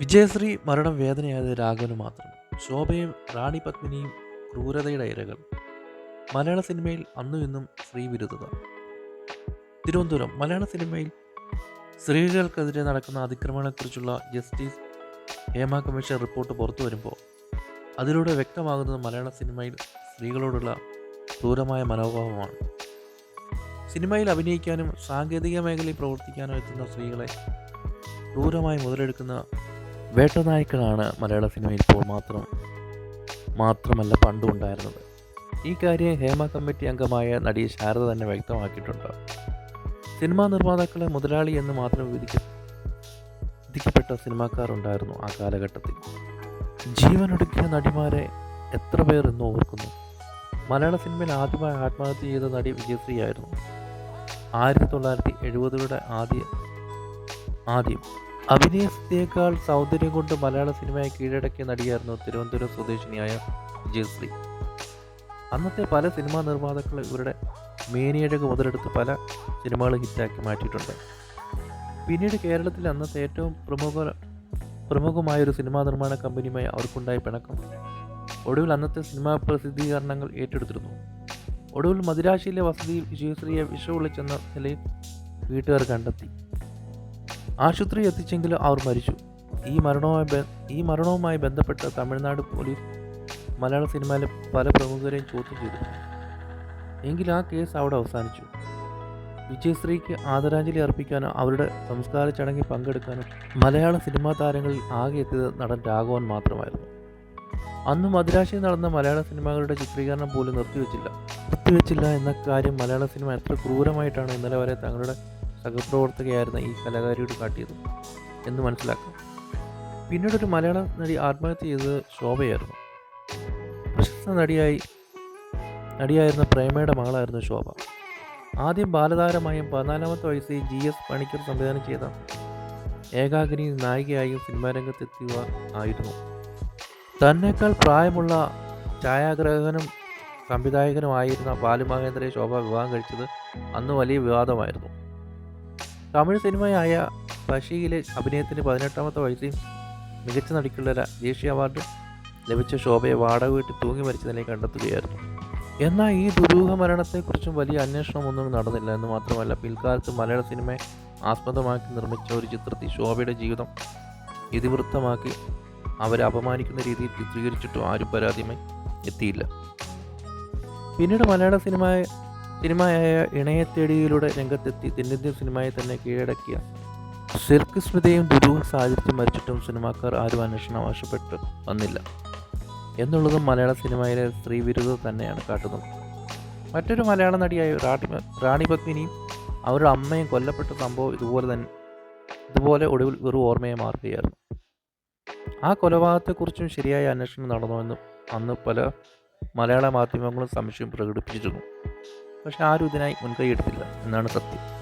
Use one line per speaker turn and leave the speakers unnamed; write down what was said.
വിജയശ്രീ മരണം വേദനയായത് രാഘവന് മാത്രം. ശോഭയും റാണി പത്മിനിയും ക്രൂരതയുടെ ഇരകൾ. മലയാള സിനിമയിൽ അന്നും ഇന്നും സ്ത്രീ വിരുദ്ധത. തിരുവനന്തപുരം മലയാള സിനിമയിൽ സ്ത്രീകൾക്കെതിരെ നടക്കുന്ന അതിക്രമങ്ങളെക്കുറിച്ചുള്ള ജസ്റ്റിസ് ഹേമ കമ്മീഷൻ റിപ്പോർട്ട് പുറത്തു വരുമ്പോൾ അതിലൂടെ വ്യക്തമാകുന്നത് മലയാള സിനിമയിൽ സ്ത്രീകളോടുള്ള ക്രൂരമായ മനോഭാവമാണ്. സിനിമയിൽ അഭിനയിക്കാനും സാങ്കേതിക മേഖലയിൽ പ്രവർത്തിക്കാനും എത്തുന്ന സ്ത്രീകളെ ക്രൂരമായി മുതലെടുക്കുന്ന വേട്ടനായ്ക്കളാണ് മലയാള സിനിമയിൽ ഇപ്പോൾ മാത്രം മാത്രമല്ല പണ്ടും ഉണ്ടായിരുന്നത് ഈ കാര്യം ഹേമ കമ്മിറ്റി അംഗമായ നടി ശാരദ തന്നെ വ്യക്തമാക്കിയിട്ടുണ്ട്. സിനിമാ നിർമ്മാതാക്കളെ മുതലാളി എന്ന് മാത്രം വിധിക്ക വിധിക്കപ്പെട്ട സിനിമാക്കാരുണ്ടായിരുന്നു ആ കാലഘട്ടത്തിൽ. ജീവനൊടുക്കിയ നടിമാരെ എത്ര പേർ ഇന്ന് ഓർക്കുന്നു. മലയാള സിനിമയിൽ ആദ്യമായി ആത്മഹത്യ ചെയ്ത നടി വിജയശ്രീ ആയിരുന്നു ആയിരത്തി തൊള്ളായിരത്തി എഴുപതുകളുടെ ആദ്യ ആദ്യം അഭിനയത്തേക്കാൾ സൗന്ദര്യം കൊണ്ട് മലയാള സിനിമയെ കീഴടക്കിയ നടിയായിരുന്നു തിരുവനന്തപുരം സ്വദേശിനിയായ വിജയശ്രീ അന്നത്തെ പല സിനിമാ നിർമ്മാതാക്കൾ ഇവരുടെ മേനിയഴക് മുതലെടുത്ത് പല സിനിമകൾ ഹിറ്റാക്കി മാറ്റിയിട്ടുണ്ട്. പിന്നീട് കേരളത്തിൽ അന്നത്തെ ഏറ്റവും പ്രമുഖ പ്രമുഖമായ ഒരു സിനിമാ നിർമ്മാണ കമ്പനിയുമായി അവർക്കുണ്ടായ പിണക്കം ഒടുവിൽ അന്നത്തെ സിനിമാ പ്രസിദ്ധീകരണങ്ങൾ ഏറ്റെടുത്തിരുന്നു. ഒടുവിൽ മദിരാശിയിലെ വസതിയിൽ വിജയശ്രീയെ വിഷവിളിച്ചെന്ന നിലയിൽ വീട്ടുകാർ കണ്ടെത്തി. ആശുപത്രി എത്തിച്ചെങ്കിലും അവർ മരിച്ചു. ഈ മരണവുമായി ഈ മരണവുമായി ബന്ധപ്പെട്ട് തമിഴ്നാട് പോലീസ് മലയാള സിനിമയിലെ പല പ്രമുഖരെയും ചോദ്യം ചെയ്തു. എങ്കിലും ആ കേസ് അവിടെ അവസാനിച്ചു. വിജയശ്രീക്ക് ആദരാഞ്ജലി അർപ്പിക്കാനും അവരുടെ സംസ്കാര ചടങ്ങിൽ പങ്കെടുക്കാനും മലയാള സിനിമാ താരങ്ങളിൽ ആകെ എത്തിയത് നടൻ രാഘവൻ മാത്രമായിരുന്നു. അന്ന് മദ്രാശിയിൽ നടന്ന മലയാള സിനിമകളുടെ ചിത്രീകരണം പോലും നിർത്തിവെച്ചില്ല. നിർത്തിവെച്ചില്ല എന്ന കാര്യം മലയാള സിനിമ എത്ര ക്രൂരമായിട്ടാണ് ഇന്നലെ വരെ തങ്ങളുടെ സഹപ്രവർത്തകയായിരുന്ന ഈ കലാകാരിയോട് കാട്ടിയത് എന്ന് മനസ്സിലാക്കാം. പിന്നീട് ഒരു മലയാള നടി ആത്മഹത്യ ചെയ്തത് ശോഭയായിരുന്നു. പ്രശസ്ത നടിയായി നടിയായിരുന്ന പ്രേമയുടെ മകളായിരുന്നു ശോഭ. ആദ്യം ബാലതാരമായും പതിനാലാമത്തെ വയസ്സിൽ ജി എസ് പണിക്കർ സംവിധാനം ചെയ്ത ഏകാഗ്നി നായികയായും സിനിമാരംഗത്തെത്തിയ ആയിരുന്നു. തന്നെക്കാൾ പ്രായമുള്ള ഛായാഗ്രാഹകനും സംവിധായകനുമായിരുന്ന ബാലുമഹേന്ദ്രയെ ശോഭ വിവാഹം കഴിച്ചത് അന്ന് വലിയ വിവാദമായിരുന്നു. തമിഴ് സിനിമയായ പശിയിലെ അഭിനയത്തിന് പതിനെട്ടാമത്തെ വയസ്സിൽ മികച്ച നടിക്കുള്ള ദേശീയ അവാർഡ് ലഭിച്ച ശോഭയെ വാടക വീട്ടിൽ തൂങ്ങി മരിച്ച നിലയിൽ കണ്ടെത്തുകയായിരുന്നു. എന്നാൽ ഈ ദുരൂഹ മരണത്തെക്കുറിച്ചും വലിയ അന്വേഷണമൊന്നും നടന്നില്ല എന്ന് മാത്രമല്ല പിൽക്കാലത്ത് മലയാള സിനിമയെ ആസ്പദമാക്കി നിർമ്മിച്ച ഒരു ചിത്രത്തിൽ ശോഭയുടെ ജീവിതം ഇതിവൃത്തമാക്കി അവരെ അപമാനിക്കുന്ന രീതിയിൽ ചിത്രീകരിച്ചിട്ടും ആരും പരാതിയുമായി എത്തിയില്ല. പിന്നീട് മലയാള സിനിമ സിനിമയായ ഇണയത്തേടിയിലൂടെ രംഗത്തെത്തി തെന്നിന്ത്യൻ സിനിമയെ തന്നെ കീഴടക്കിയ. സിർക്ക് സ്മിതയും ദുരൂഹ സാഹചര്യത്തിൽ മരിച്ചിട്ടും സിനിമാക്കാർ ആരും അന്വേഷണം ആവശ്യപ്പെട്ട് വന്നില്ല. എന്നുള്ളതും മലയാള സിനിമയിലെ സ്ത്രീ സ്ത്രീവിരുദ്ധത തന്നെയാണ് കാട്ടുന്നത്. മറ്റൊരു മലയാള നടിയായ റാണി റാണി പത്മിനിയും അവരുടെ അമ്മയും കൊല്ലപ്പെട്ട സംഭവം ഇതുപോലെ തന്നെ ഇതുപോലെ ഒടുവിൽ വെറും ഓർമ്മയെ മാറുകയായിരുന്നു. ആ കൊലപാതകത്തെക്കുറിച്ചും ശരിയായ അന്വേഷണം നടന്നുവെന്നും അന്ന് പല മലയാള മാധ്യമങ്ങളും സംശയം പ്രകടിപ്പിച്ചിരുന്നു. പക്ഷെ ആരും ഇതിനായി മുൻകൈ എടുത്തില്ല. എന്നാണ് സത്യം.